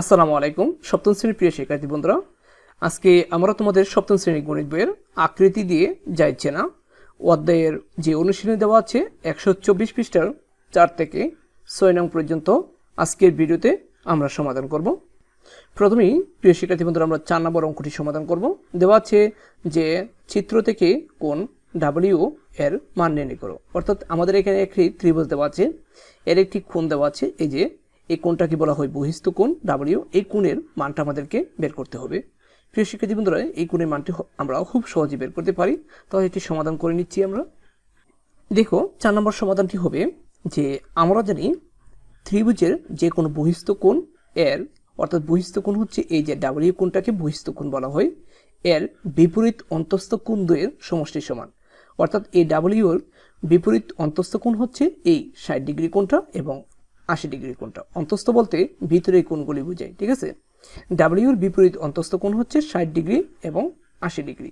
আসসালামু আলাইকুম, সপ্তম শ্রেণির প্রিয় শিক্ষার্থী বন্ধুরা। আজকে আমরা তোমাদের সপ্তম শ্রেণির গণিত বইয়ের আকৃতি দিয়ে যাইছে না। অধ্যায়ের যে অনুশীলনী দেওয়া আছে, একশো চব্বিশ পৃষ্ঠার চার থেকে ছয় নং পর্যন্ত আজকের ভিডিওতে আমরা সমাধান করব। প্রথমেই, প্রিয় শিক্ষার্থী বন্ধুরা, আমরা চার নম্বর অঙ্কটি সমাধান করব। দেওয়া আছে যে চিত্র থেকে কোন ডাব্লিউ এর মান নির্ণয় করো। অর্থাৎ আমাদের এখানে একটি ত্রিভুজ দেওয়া আছে, এর একটি কোণ দেওয়া আছে, এই যে এই কোণটাকে বলা হয় বহিস্থ কোণ ডাব্লিউ এই কোণের মানটা আমাদেরকে বের করতে হবে। প্রিয় শিক্ষার্থী বন্ধুরা, এই কোণের মানটি আমরা খুব সহজে বের করতে পারি। তাহলে এটি সমাধান করে নিচ্ছি আমরা। দেখো, চার নম্বর সমাধানটি হবে যে আমরা জানি ত্রিভুজের যে কোনো বহিস্থ কোণ এর অর্থাৎ বহিস্থ কোণ হচ্ছে এই যে ডাব্লিউ কোণটাকে বহিস্থ কোণ বলা হয়। এর বিপরীত অন্তস্থ কোণ দুয়ের সমষ্টি সমান। অর্থাৎ এই ডাব্লিউর বিপরীত অন্তস্থ কোণ হচ্ছে এই ষাট ডিগ্রি কোণটা এবং আশি ডিগ্রি কোণটা। অন্তস্থ বলতে ভিতরে কোণগুলি বোঝায় ঠিক আছে? ডাব্লিউর বিপরীত অন্তস্থ কোণ হচ্ছে ষাট ডিগ্রি এবং আশি ডিগ্রি।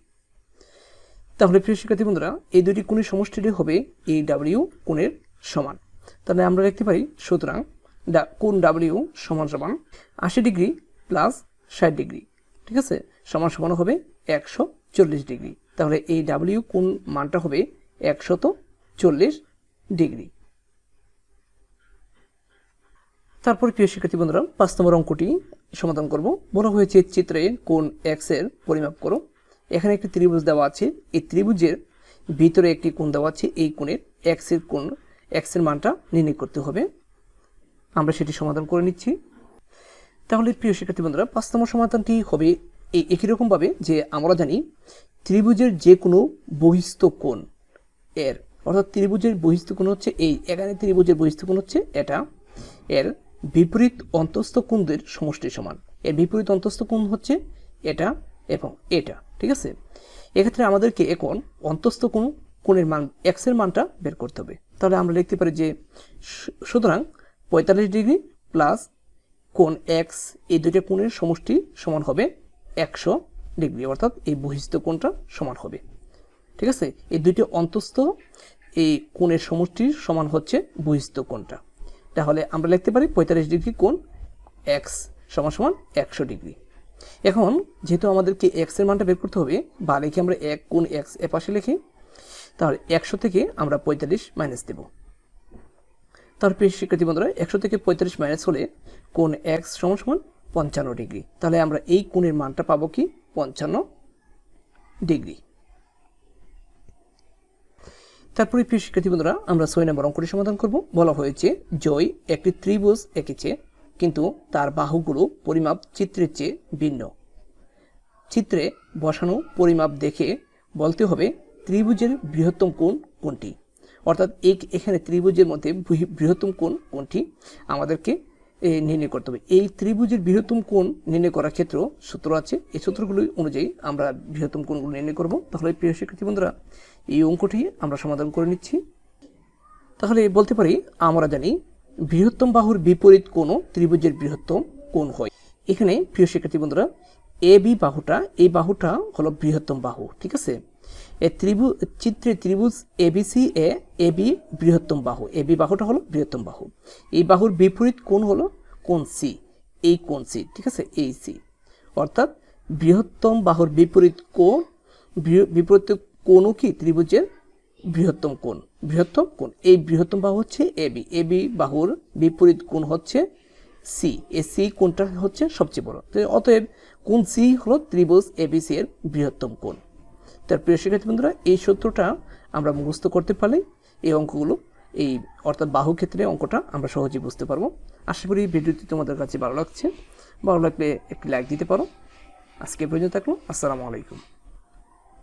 তাহলে প্রিয় শিক্ষার্থী বন্ধুরা, এই দুটি কোণের সমষ্টিটি হবে এই ডাব্লিউ কোণের সমান। তাহলে আমরা লিখতে পারি, সুতরাং কোণ ডাব্লিউ সমান সমান আশি ডিগ্রি প্লাস ষাট ডিগ্রি, ঠিক আছে? সমান সমান হবে একশো চল্লিশ ডিগ্রি। তাহলে এই ডাব্লিউ কোণ মানটা হবে একশত চল্লিশ ডিগ্রি। তারপর প্রিয় শিক্ষার্থী বন্ধুরা, পাঁচ নম্বর অঙ্কটি সমাধান করব। বলা হয়েছে চিত্রে কোন এক্সের পরিমাপ করো। এখানে একটি ত্রিভুজ দেওয়া আছে। এই ত্রিভুজের ভিতরে একটি কোণ দেওয়া আছে। এই কোণের এক্সের কোণ এক্সের মানটা নির্ণয় করতে হবে। আমরা সেটি সমাধান করে নিচ্ছি। তাহলে প্রিয় শিক্ষার্থী বন্ধুরা, পাঁচ নম্বর সমাধানটি হবে এই একই রকমভাবে যে আমরা জানি ত্রিভুজের যে কোনো বহিস্থ কোণ এর, অর্থাৎ ত্রিভুজের বহিস্থ কোণ হচ্ছে এই। এখানে ত্রিভুজের বহিস্থ কোণ হচ্ছে এটা, এর বিপরীত অন্তস্থ কোণদের সমষ্টি সমান। এর বিপরীত অন্তস্থ কোণ হচ্ছে এটা এবং এটা, ঠিক আছে? এক্ষেত্রে আমাদেরকে এখন অন্তস্থ কোণ, কোণের মান এক্সের মানটা বের করতে হবে। তাহলে আমরা লিখতে পারি যে সুতরাং পঁয়তাল্লিশ ডিগ্রি প্লাস কোণ এক্স এই দুইটা কোণের সমষ্টি সমান হবে একশো ডিগ্রি, অর্থাৎ এই বহিস্থ কোণটা সমান হবে। ঠিক আছে? এই দুইটি অন্তস্থ এই কোণের সমষ্টির সমান হচ্ছে বহিস্থ কোণটা। তাহলে আমরা লিখতে পারি পঁয়তাল্লিশ ডিগ্রি কোণ এক্স সমান সমান একশো ডিগ্রি। এখন যেহেতু আমাদেরকে এক্সের মানটা বের করতে হবে, বা লিখে আমরা এক কোণ এক্স এ পাশে লিখি, তাহলে একশো থেকে আমরা পঁয়তাল্লিশ মাইনাস দেব। তাহলে প্রিয় শিক্ষার্থী বন্ধুরা, একশো থেকে পঁয়তাল্লিশ মাইনাস হলে কোণ এক্স সমান সমান পঞ্চান্ন ডিগ্রি। তাহলে আমরা এই কোণের মানটা পাবো কি? পঞ্চান্ন ডিগ্রি। তারপরে প্রিয় শিক্ষার্থী বন্ধুরা, আমরা ছয় নম্বর অঙ্কটি সমাধান করব। বলা হয়েছে, জয় একটি ত্রিভুজ এঁকেছে, কিন্তু তার বাহুগুলো পরিমাপ চিত্রের চেয়ে ভিন্ন। চিত্রে বসানো পরিমাপ দেখে বলতে হবে ত্রিভুজের বৃহত্তম কোণ কোনটি? অর্থাৎ এই এখানে ত্রিভুজের মধ্যে বৃহ- বৃহত্তম কোণ কোনটি? আমাদেরকে নির্ণয় করতে হবে। এই ত্রিভুজের বৃহত্তম কোণ নির্ণয় করার ক্ষেত্র সূত্র আছে। এই সূত্রগুলি অনুযায়ী আমরা বৃহত্তম কোণগুলো নির্ণয় করব। তাহলে প্রিয় শিক্ষার্থী বন্ধুরা, এই অঙ্কটি আমরা সমাধান করে নিচ্ছি। তাহলে বলতে পারি, আমরা জানি বৃহত্তম বাহুর বিপরীত কোণ ত্রিভুজের বৃহত্তম কোণ হয়। এখানে প্রিয় শিক্ষার্থী বন্ধুরা, এ বি বাহুটা, এই বাহুটা হলো বৃহত্তম বাহু, ঠিক আছে? এ ত্রিভুজ চিত্রে ত্রিভুজ এবিসি এ এ বি বৃহত্তম বাহু। এ বি বাহুটা হলো বৃহত্তম বাহু। এই বাহুর বিপরীত কোণ হলো কোণ সি। এই কোণ সি, ঠিক আছে? এই সি। অর্থাৎ বৃহত্তম বাহুর বিপরীত কোণ বিপরীত কোণও কি? ত্রিভুজের বৃহত্তম কোণ বৃহত্তম কোণ। এই বৃহত্তম বাহু হচ্ছে এবি এবি বাহুর বিপরীত কোণ হচ্ছে সি। এ সি কোণটা হচ্ছে সবচেয়ে বড়। অতএব কোণ সি হলো ত্রিভুজ এবিসি এর বৃহত্তম কোণ। তার প্রিয় শিক্ষার্থী বন্ধুরা, এই সূত্রটা আমরা মুখস্থ করতে পারলে এই অঙ্কগুলো, এই অর্থাৎ বাহু ক্ষেত্রে অঙ্কটা আমরা সহজেই বুঝতে পারব। আশা করি ভিডিওটি তোমাদের কাছে ভালো লাগছে। ভালো লাগলে একটি লাইক দিতে পারো। আজকে পর্যন্ত থাকল। আসসালামু আলাইকুম।